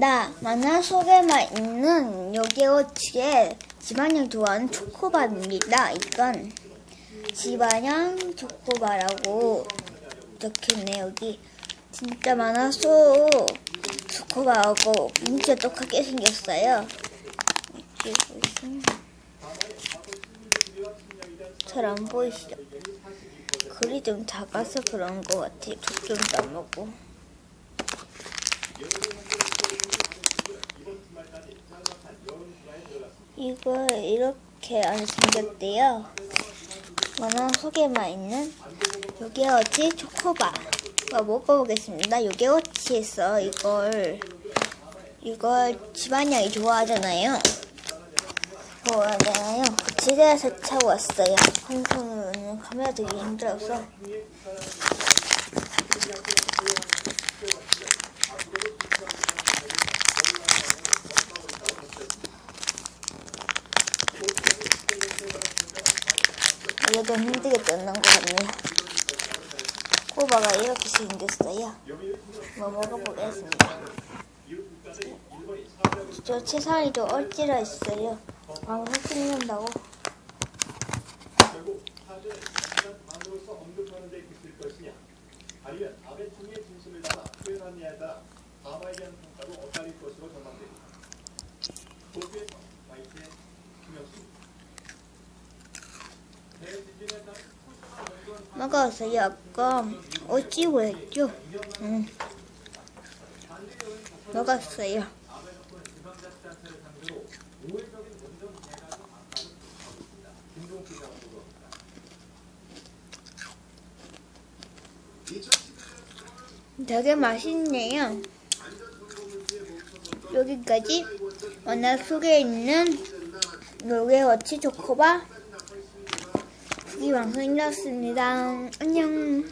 왔습니다. 만화 속에만 있는 요게오치의 집안형 좋아하는 초코바입니다. 이건 집안형 초코바라고 적혀있네 여기. 진짜 만화 속 초코바하고 진짜 똑같게 생겼어요. 이렇게 보시면 잘 안 보이시죠? 글이 좀 작아서 그런 것 같아요. 초점 따먹고. 이거 이렇게 안 생겼대요. 만화 속에만 있는 요게오치 초코바. 먹어보겠습니다. 요게오치에서 이걸 이걸 집안양이 좋아하잖아요. 먹어야 되나요? 집에서 차왔어요. 한 손으로는 카메라 들기 힘들어서. 이게 좀 힘들게 뜯는 것 같네요. 꼬바가 이렇게 생겼어요. 뭐 먹어보겠습니다. 저 채살이 좀 얼찌러 있어요. 있을 것이냐 아니면 아베 총리의 진심을 담아 표현하느냐에 따라 바마에 대한 평가도 엇갈릴 것으로 전망됩니다. 도쿄에서 마이크 는 있습니다. 김동 기자가 보도합니다. 되게 맛있네요. 여기까지 만화 속에 있는 요게 워치 초코바 후기 방송 이었습니다. 안녕.